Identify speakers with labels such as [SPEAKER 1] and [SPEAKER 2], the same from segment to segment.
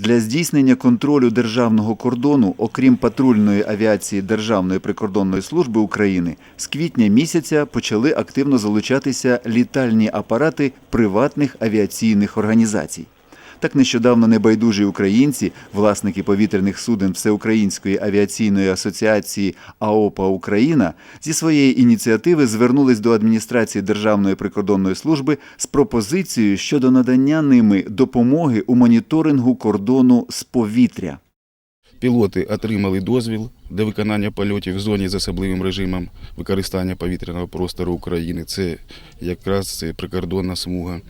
[SPEAKER 1] Для здійснення контролю державного кордону, окрім патрульної авіації Державної прикордонної служби України, з квітня місяця почали активно залучатися літальні апарати приватних авіаційних організацій. Так нещодавно небайдужі українці, власники повітряних суден Всеукраїнської авіаційної асоціації АОПА Україна, зі своєї ініціативи звернулись до адміністрації Державної прикордонної служби з пропозицією щодо надання ними допомоги у моніторингу кордону з повітря.
[SPEAKER 2] Пілоти отримали дозвіл для виконання польотів в зоні з особливим режимом використання повітряного простору України. Це якраз прикордонна смуга.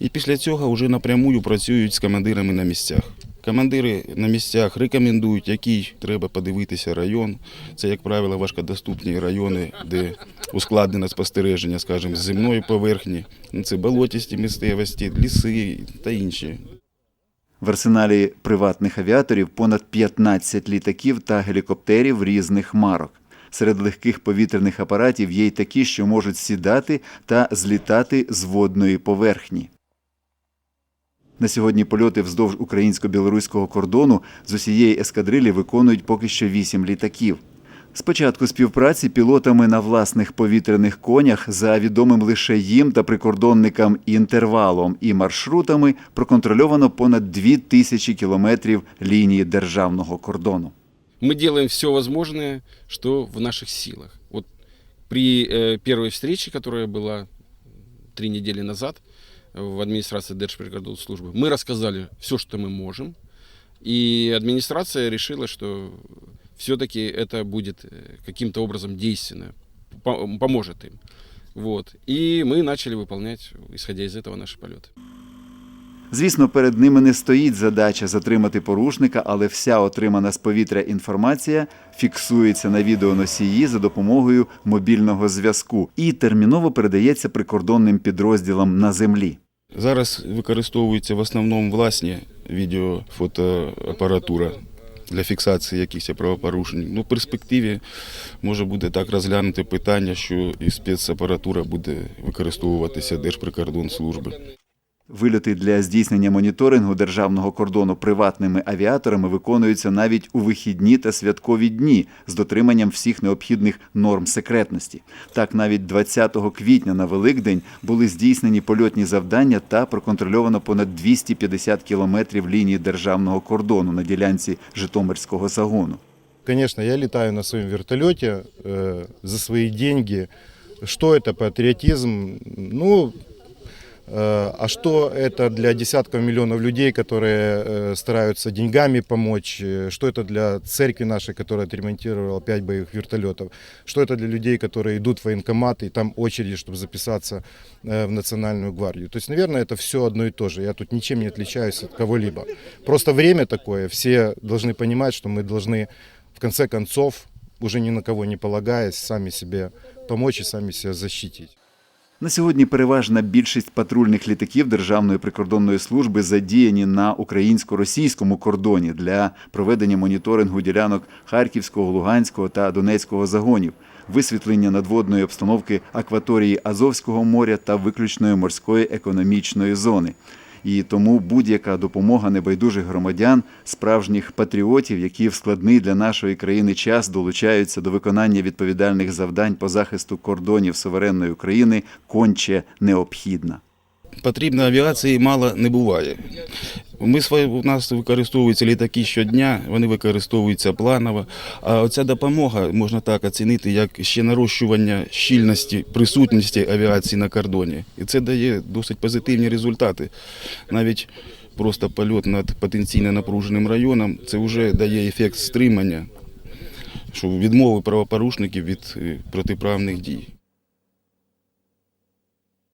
[SPEAKER 2] І після цього вже напрямую працюють з командирами на місцях. Командири на місцях рекомендують, який треба подивитися район. Це, як правило, важкодоступні райони, де ускладнене спостереження, скажімо, з земної поверхні. Ну, Це болотісті місцевості, ліси та інші.
[SPEAKER 1] В арсеналі приватних авіаторів понад 15 літаків та гелікоптерів різних марок. Серед легких повітряних апаратів є й такі, що можуть сідати та злітати з водної поверхні. На сьогодні польоти вздовж українсько-білоруського кордону з усієї ескадрилі виконують поки що 8 літаків. З початку співпраці пілотами на власних повітряних конях за відомим лише їм та прикордонникам інтервалом і маршрутами проконтрольовано понад 2 тисячі кілометрів лінії державного кордону.
[SPEAKER 3] мы делаем все возможное, что в наших силах. Вот при э, первой встрече, которая была три недели назад в администрации Держприкордонслужбы, мы рассказали все, что мы можем, и администрация решила, что все-таки это будет э, каким-то образом действенно, по- поможет им. Вот. И мы начали выполнять, исходя из этого, наши полеты.
[SPEAKER 1] Звісно, перед ними не стоїть задача затримати порушника, але вся отримана з повітря інформація фіксується на відеоносії за допомогою мобільного зв'язку і терміново передається прикордонним підрозділам на землі.
[SPEAKER 2] Зараз використовується в основному власні відео-фотоапаратура для фіксації якихось правопорушень. Ну, в перспективі може буде так розглянути питання, що і спецапаратура буде використовуватися Держприкордонслужби.
[SPEAKER 1] Вильоти для здійснення моніторингу державного кордону приватними авіаторами виконуються навіть у вихідні та святкові дні з дотриманням всіх необхідних норм секретності. Так, навіть 20 квітня на Великдень були здійснені польотні завдання та проконтрольовано понад 250 кілометрів лінії державного кордону на ділянці Житомирського загону.
[SPEAKER 4] Конечно, я летаю на своем вертолете э, за свои деньги. Что это патриотизм? Ну, э, а что это для десятков миллионов людей, которые э, стараются деньгами помочь? Э, Что это для церкви нашей, которая отремонтировала пять боевых вертолетов? Что это для людей, которые идут в военкомат, и там очереди, чтобы записаться э, в Национальную гвардию? То есть, наверное, это все одно и то же. Я тут ничем не отличаюсь от кого-либо. Просто время такое, все должны понимать, что мы должны в конце концов, уже ни на кого не полагаясь, сами себе помочь и сами себя защитить.
[SPEAKER 1] На сьогодні переважна більшість патрульних літаків Державної прикордонної служби задіяні на українсько-російському кордоні для проведення моніторингу ділянок Харківського, Луганського та Донецького загонів, висвітлення надводної обстановки акваторії Азовського моря та виключної морської економічної зони. І тому будь-яка допомога небайдужих громадян, справжніх патріотів, які в складний для нашої країни час долучаються до виконання відповідальних завдань по захисту кордонів суверенної України, конче необхідна.
[SPEAKER 2] Потрібно авіації мало не буває. Ми свої, у нас використовуються літаки щодня, вони використовуються планово. А оця допомога можна так оцінити, як ще нарощування щільності присутності авіації на кордоні. І це дає досить позитивні результати. Навіть просто польот над потенційно напруженим районом це вже дає ефект стримання, що відмови правопорушників від е, протиправних дій.